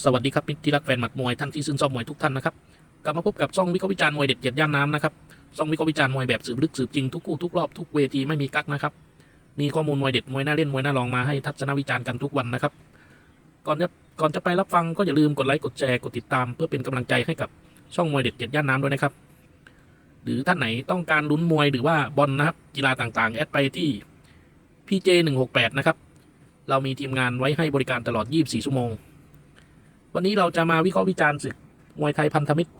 สวัสดีครับที่รักแฟนหมัดมวยท่านที่ชื่นชอบมวยทุกท่านนะครับกลับมาพบกับช่องวิเคราะห์วิจารณ์มวยเด็ดเจ็ดย่านน้ำนะครับช่องวิเคราะห์วิจารณ์มวยแบบสืบลึกสืบจริงทุกคู่ทุกรอบทุกเวทีไม่มีกักนะครับมีข้อมูลมวยเด็ดมวยน่าเล่นมวยน่าลองมาให้ทัศนวิจารณ์กันทุกวันนะครับก่อนจะก่อนจะไปรับฟังก็อย่าลืมกดไลค์กดแชร์กดติดตาม เพื่อเป็นกำลังใจให้กับช่องมวยเด็ดเจ็ดย่านน้ำด้วยนะครับ หรือท่านไหนต้องการลุ้นมวยหรือว่าบอลนะครับกีฬาต่างๆ แอดไปที่พีเจหนึ่งหกแปดนะครับเรามีทีมงานไว้ให้บริการตลอด 24 ชั่วโมง วันนี้เราจะมาวิเคราะห์วิจารณ์ศึกมวยไทยพันธมิตร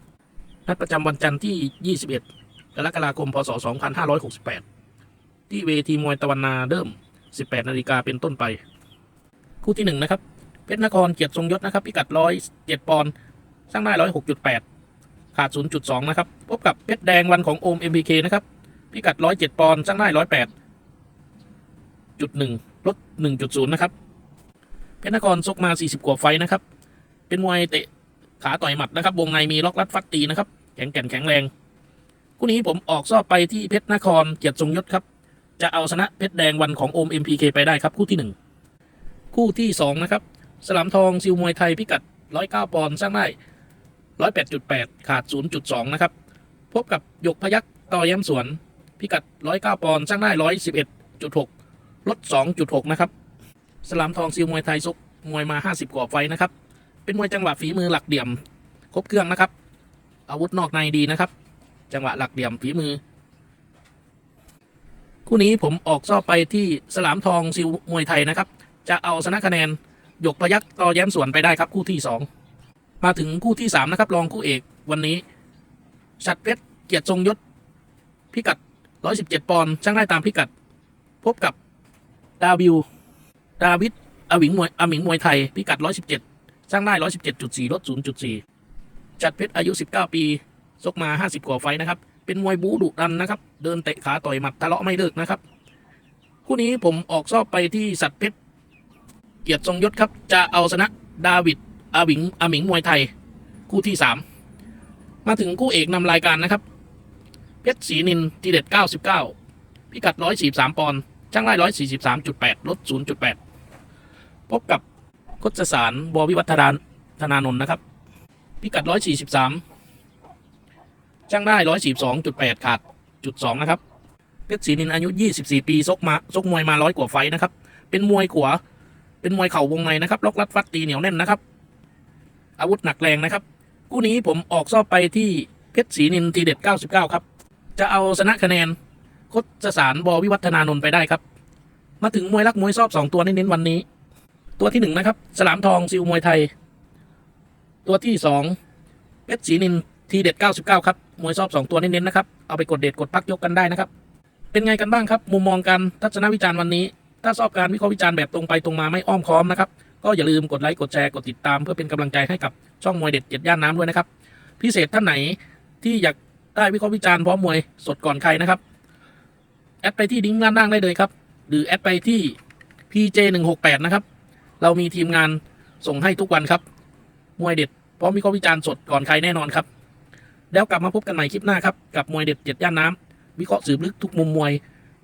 นัดประจำวันจันทร์ที่ 21 กรกฎาคม พศ 2568 ที่เวทีมวยตะวันนาเริ่ม 18 นาฬิกาเป็นต้นไป คู่ที่ 1 นะครับ เพชรนครเกียรติทรงยศนะครับ พิกัด 107 ปอนด์สร้างได้ 106.8 ขาด 0.2 นะครับ พบกับเพชรแดงวันของโอม MPK นะครับ พิกัด 107 ปอนด์สร้างได้ 108.1 ลด 1.0 นะครับ เพชรนครซกมา 40 กว่าไฟนะครับ เป็นมวยเตะขาต่อยหมัดนะครับ วงในมีล็อกรัดฟัดตีนะครับ แข็งแกร่งแข็งแรงคู่นี้ผมออกซอบไปที่เพชรนครเกียรติทรงยศครับ จะเอาชนะเพชรแดงวันของโอม MPK ไปได้ครับคู่ที่หนึ่งคู่ที่สองนะครับสลามทองซิวมวยไทยพิกัด 109 ปอนด์สร้างได้108.8 ขาด 0.2 นะครับ พบกับหยกพยักต่อย้ำสวน พิกัด 109 ปอนด์สร้างได้ 111.6 ลด 2.6 นะครับ สลามทองซิวมวยไทยซกมวยมา 50 กว่าไฟนะครับ เป็นมวยจังหวะฝีมือหลักเดี่ยม ครบเครื่องนะครับ อาวุธนอกในดีนะครับ จังหวะหลักเดี่ยมฝีมือ คู่นี้ผมออกซอบไปที่สลามทองซิวมวยไทยนะครับ จะเอาชนะคะแนนหยกพยักต่อแย้มสวนไปได้ครับคู่ที่สองมาถึงคู่ที่สามนะครับรองคู่เอกวันนี้ ชัดเพชรเกียรติทรงยศพิกัด 117 ปอนด์ช่างได้ตามพิกัด พบกับดาวิว ดาวิดอวิงมวยอมิงมวยไทยพิกัด 117 สร้างได้117.4ลด0.4จัดเพชรอายุ19ปีซกมา50กว่าไฟนะครับ เป็นมวยบูดุดันนะครับ เดินเตะขาต่อยหมัดทะเลาะไม่เลิกนะครับ คู่นี้ผมออกซอบไปที่สัตว์เพชรเกียรติทรงยศครับ จะเอาชนะดาวิดอาวิงอาหมิงมวยไทย คู่ที่3มาถึงคู่เอกนำรายการนะครับ เพชรศรีนินทีเด็ด 99 พิกัด 143 ปอนด์ช่างได้143.8 ลด 0.8 พบกับ โคชสารบวิวัฒนานธนานนท์นะครับ พิกัด 143ช่างได้ 142.8 ขาดจุด2นะครับ เพชรศรีนินอายุ 24 ปีซกมาซกมวยมาร้อยกว่าไฟนะครับ เป็นมวยขวาเป็นมวยเข่าวงในนะครับล็อกรัดฟัดตีเหนียวแน่นนะครับ อาวุธหนักแรงนะครับ คู่นี้ผมออกซอบไปที่เพชรศรีนินทีเด็ด 99 ครับ จะเอาชนะคะแนนโคชสารบวิวัฒนานนท์ไปได้ครับ มาถึงมวยรักมวยชอบสองตัวเน้นๆวันนี้ ตัวที่หนึ่งนะครับ สลามทองซิวมวยไทย ตัวที่สองเพชรศรีนินทีเด็ด 99 ครับ มวยชอบสองตัวเน้นๆนะครับ เอาไปกดเด็ดกดพักยกกันได้นะครับ เป็นไงกันบ้างครับ มุมมองการทัศนวิจารณ์วันนี้ ถ้าชอบการวิเคราะห์วิจารณ์แบบตรงไปตรงมาไม่อ้อมค้อมนะครับ ก็อย่าลืมกดไลค์กดแชร์กดติดตามเพื่อเป็นกำลังใจให้กับช่องมวยเด็ดเจ็ดย่านน้ำด้วยนะครับ พิเศษท่านไหนที่อยากได้วิเคราะห์วิจารณ์พร้อมมวยสดก่อนใครนะครับ แอดไปที่ลิงก์ด้านล่างได้เลยครับ หรือแอดไปที่ PJ 1 6 8นะครับ เรามีทีมงานส่งให้ทุกวันครับ มวยเด็ดพร้อมวิเคราะห์วิจารณ์สดก่อนใครแน่นอนครับ แล้วกลับมาพบกันใหม่คลิปหน้าครับ กับมวยเด็ดเจ็ดย่านน้ำวิเคราะห์สืบลึกทุกมุมมวย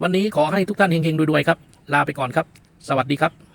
วันนี้ขอให้ทุกท่านเฮงๆรวยๆครับ ลาไปก่อนครับ สวัสดีครับ